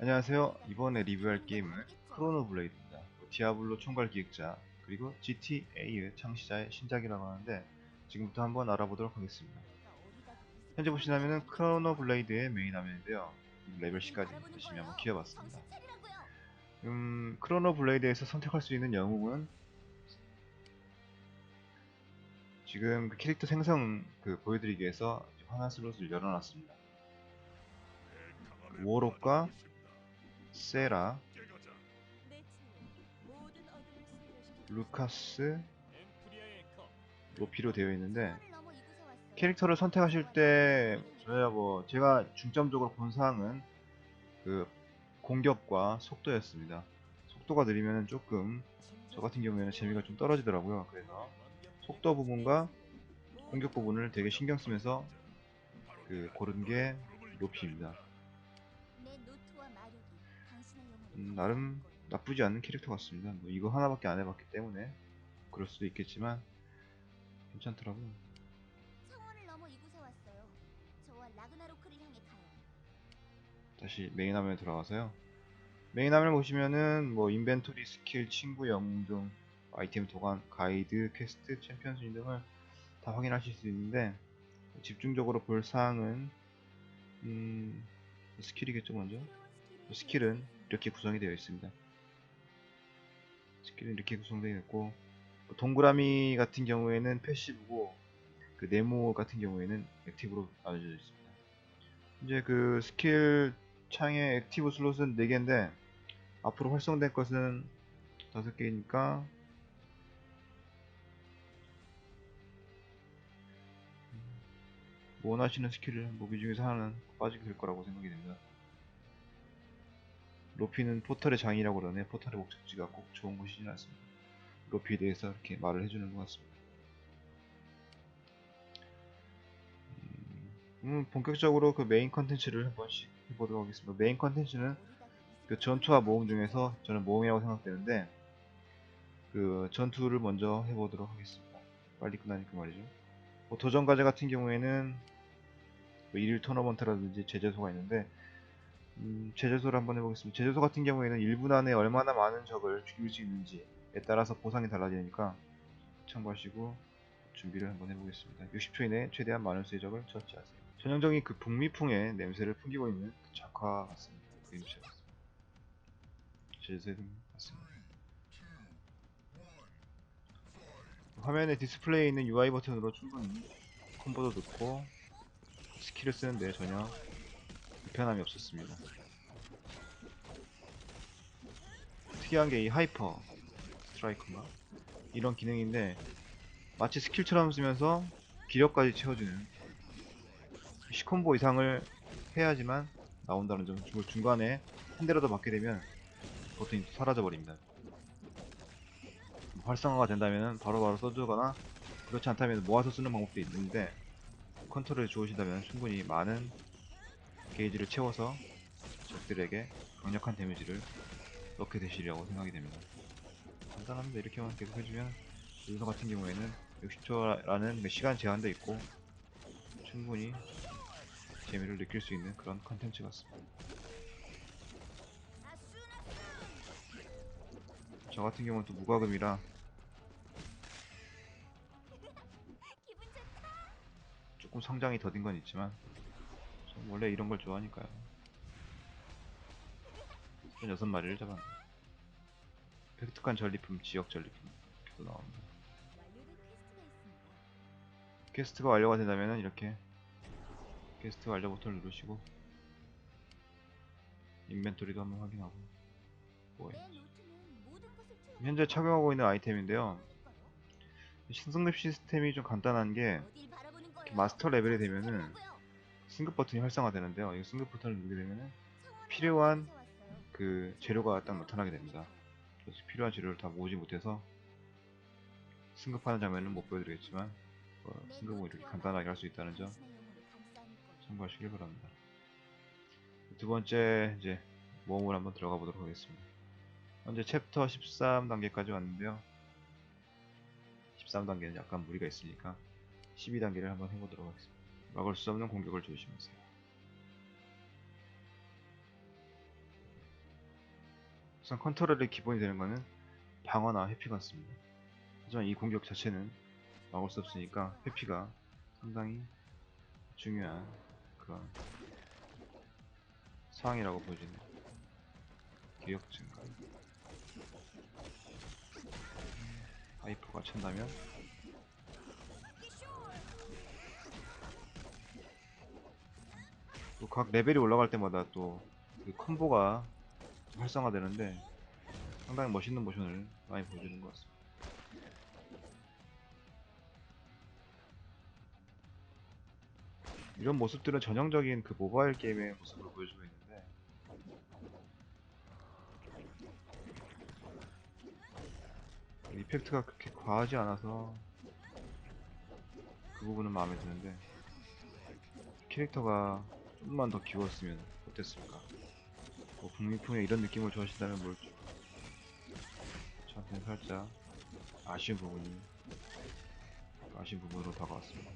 안녕하세요. 이번에 리뷰할 게임은 크로노 블레이드입니다. 디아블로 총괄 기획자 그리고 GTA의 창시자의 신작이라고 하는데 지금부터 한번 알아보도록 하겠습니다. 현재 보시면은 크로노 블레이드의 메인 화면인데요. 레벨 10까지 열심히 한번 키워봤습니다. 음, 크로노 블레이드에서 선택할 수 있는 영웅은 지금 그 캐릭터 생성 그 보여드리기 위해서 하나 슬롯을 열어놨습니다. 워록과 세라, 루카스, 로피로 되어 있는데 캐릭터를 선택하실 때 저희가 뭐 제가 중점적으로 본 사항은 그 공격과 속도였습니다. 속도가 느리면 조금 저 같은 경우에는 재미가 좀 떨어지더라고요. 그래서 속도 부분과 공격 부분을 되게 신경 쓰면서 그 고른 게 로피입니다. 음, 나름 나쁘지 않은 캐릭터 같습니다. 뭐 이거 하나밖에 안 해봤기 때문에 그럴 수도 있겠지만 괜찮더라고요. 성원을 넘어 이곳에 왔어요. 저와 라그나로크를 향해 가요. 다시 메인 화면에 들어가서요. 메인 화면을 보시면은 뭐 인벤토리, 스킬, 친구, 영웅 등 아이템 도관, 가이드, 퀘스트, 챔피언 순위 등을 다 확인하실 수 있는데 집중적으로 볼 사항은 음, 스킬이겠죠 먼저. 스킬은 이렇게 구성이 되어 있습니다. 스킬은 이렇게 구성되어 있고 동그라미 같은 경우에는 패시브고 그 네모 같은 경우에는 액티브로 나눠져 있습니다. 이제 그 스킬 창의 액티브 슬롯은 4개인데 앞으로 활성된 것은 5개니까 원하시는 스킬을 무기 중에서 하나는 빠지게 될 거라고 생각이 됩니다. 로피는 포털의 장이라고 그러네. 포털의 목적지가 꼭 좋은 곳이진 않습니다. 로피에 대해서 이렇게 말을 해주는 것 같습니다. 음, 본격적으로 그 메인 컨텐츠를 한 번씩 해보도록 하겠습니다. 메인 컨텐츠는 그 전투와 모험 중에서 저는 모험이라고 생각되는데 그 전투를 먼저 해보도록 하겠습니다. 빨리 끝나니까 말이죠. 뭐 도전 과제 같은 경우에는 뭐 일일 토너먼트라든지 제재소가 있는데 음, 제재소를 한번 해보겠습니다. 제재소 같은 경우에는 1분 안에 얼마나 많은 적을 죽일 수 있는지에 따라서 보상이 달라지니까 참고하시고 준비를 한번 해보겠습니다. 60초 이내에 최대한 많은 수의 적을 처치하세요. 전형적인 그 북미풍의 냄새를 풍기고 있는 그 작화 같습니다. 그림체 같습니다. 제재소 같습니다. 화면에 디스플레이에 있는 UI 버튼으로 충분히 콤보도 넣고 스킬을 쓰는데 전혀 불편함이 없었습니다. 특이한 게 이 하이퍼 스트라이커인가? 이런 기능인데 마치 스킬처럼 쓰면서 기력까지 채워주는 시콤보 이상을 해야지만 나온다는 점 중간에 한 대라도 맞게 되면 버튼이 사라져 버립니다. 활성화가 된다면 바로바로 써주거나 그렇지 않다면 모아서 쓰는 방법도 있는데 컨트롤이 좋으시다면 충분히 많은 게이지를 채워서 적들에게 강력한 데미지를 넣게 되시리라고 생각이 됩니다. 간단합니다. 이렇게만 계속 해주면 요소 같은 경우에는 60초라는 시간 제한도 있고 충분히 재미를 느낄 수 있는 그런 컨텐츠 같습니다. 저 같은 경우는 또 무과금이라. 조금 성장이 더딘 건 있지만 전 원래 이런 걸 좋아하니까요. 한 여섯 마리를 잡았네. 획득한 전리품, 지역 전리품 이렇게 나옵니다. 퀘스트가 완료가 된다면 이렇게 퀘스트 완료 버튼을 누르시고 인벤토리도 한번 확인하고 뭐 채워. 현재 착용하고 있는 아이템인데요. 신승립 시스템이 좀 간단한 게? 마스터 레벨이 되면은. 승급 버튼이 활성화되는데요. 이 승급 버튼을 누르게 성원을 필요한. 그 재료가 딱 나타나게 됩니다. 그래서 필요한 재료를 다 모으지 못해서 승급하는 장면은 못 보여드리겠지만 어, 내 승급을 이렇게 간단하게 할 수 있다는 점. 참고하시길 바랍니다. 두 번째 이제 모험을 한번 들어가 보도록 하겠습니다. 현재 챕터 13단계까지 왔는데요. 13단계는 약간 무리가 있으니까 12단계를 한번 해보도록 하겠습니다. 막을 수 없는 공격을 조심하세요. 우선 컨트롤의 기본이 되는 거는 방어나 회피 같습니다. 하지만 이 공격 자체는 막을 수 없으니까 회피가 상당히 중요한 그런 상황이라고 보여지네요. 기력 증가. 하이퍼가 찬다면 또 각 레벨이 올라갈 때마다 또 그 콤보가 활성화되는데 상당히 멋있는 모션을 많이 보여주는 것 같습니다. 이런 모습들은 전형적인 그 모바일 게임의 모습을 보여주고 있는데 이펙트가 그렇게 과하지 않아서 그 부분은 마음에 드는데 캐릭터가 좀만 더 귀여웠으면 어땠을까? 뭐 북미풍의 이런 느낌을 좋아하신다면 모르죠 저한테는 살짝 아쉬운 부분이 아쉬운 부분으로 다가왔습니다.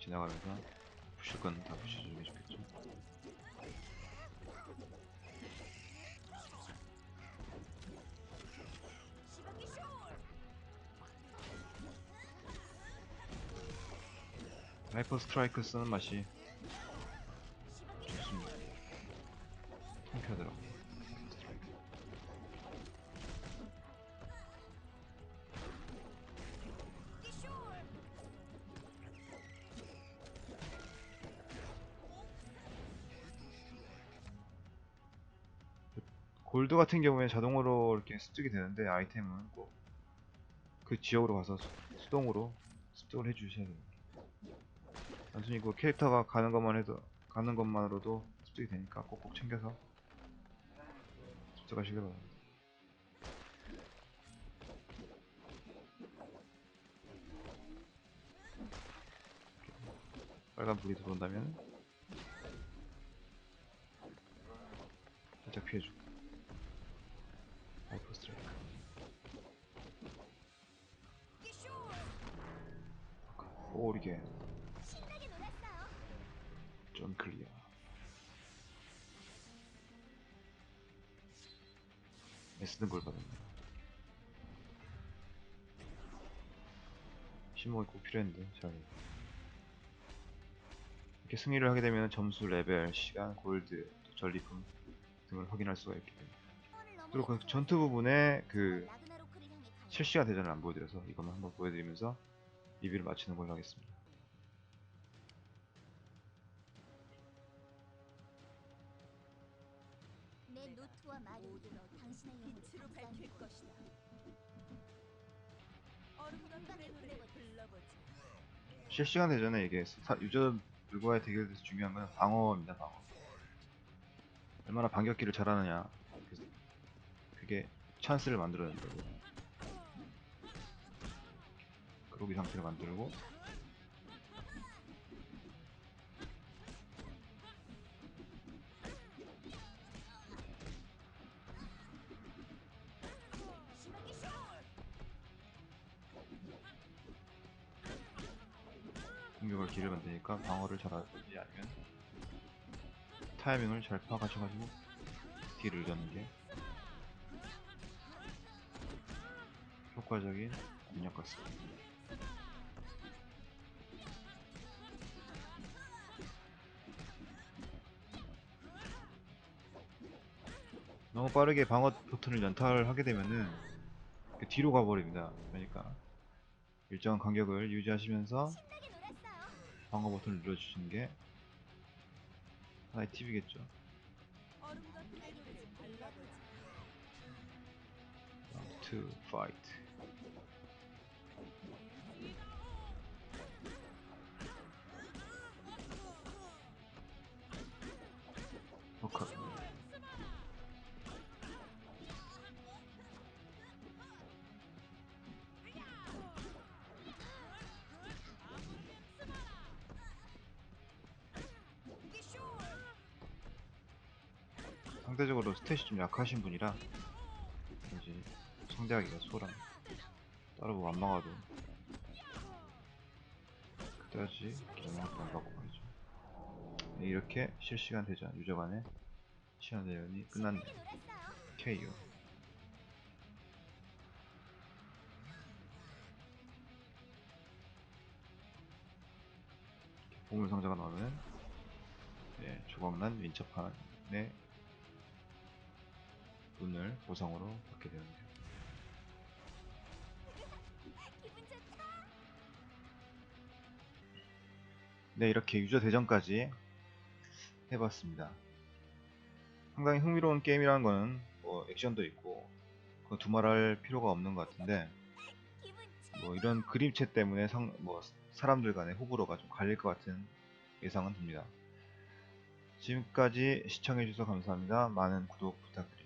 지나가면서 부실 건다 부셔주면 좋겠죠 하이퍼 스트라이크 쓰는 맛이 좋습니다. 통쾌하더라고. 골드 같은 경우에 자동으로 이렇게 습득이 되는데 아이템은 꼭 그 지역으로 가서 수, 수동으로 습득을 해주셔야 됩니다. 단순히 그 캐릭터가 가는 것만 해도 가는 것만으로도 습득이 되니까 꼭꼭 챙겨서 습득하시길 바랍니다. 빨간 불이 들어온다면 살짝 피해주고. 하이퍼 스트라이크 오리게 애쓰는 걸 받았네 신목이 꼭 필요했는데 잘. 이렇게 승리를 하게 되면 점수, 레벨, 시간, 골드, 또 전리품 등을 확인할 수가 있게 됩니다 그리고 그 전투 부분에 그. 실시간 대전을 안 보여드려서 이것만 한번 보여드리면서 리뷰를 마치는 걸로 하겠습니다. 내 노트와 말이 당신의 빛으로 밝힐 것. 것이다. 얼음과 불의 노래를 불러보자. 실시간 대전에 이게 사- 유저들과의 대결에서 중요한 건 방어입니다, 방어. 얼마나 반격기를 잘하느냐. 그- 그게 찬스를 만들어낸 거고. 그러기 상태를 만들고. 공격을 길을 만드니까 방어를 잘 하든지 아니면 타이밍을 잘 파악하셔가지고 딜을 넣는 게 효과적인 능력 같습니다. 너무 빠르게 방어 버튼을 연타하게 되면은 그 뒤로 가버립니다. 그러니까 일정한 간격을 유지하시면서. 방어 버튼을 눌러주시는 게 하나의 팁이겠죠. Round 2 fight. 상대적으로 스탯이 좀 약하신 분이라 이제 상대하기가 소랑 따로 뭐 안 막아도 그다지 넘어간다고 말이죠. 네, 이렇게 실시간 대전 유저 간의 시간 대전이 끝났네요. KO. 보물 상자가 나오면 예, 조각난 민첩판의 눈을 보상으로 받게 되는데요. 좋다. 네, 이렇게 유저 대전까지 해봤습니다. 상당히 흥미로운 게임이라는 거는 뭐 액션도 있고 그 두말할 필요가 없는 것 같은데. 뭐 이런 그림체 때문에 상, 뭐 사람들 간의 호불호가 좀 갈릴 것 같은 예상은 듭니다. 지금까지 시청해주셔서 감사합니다. 많은 구독 부탁드립니다.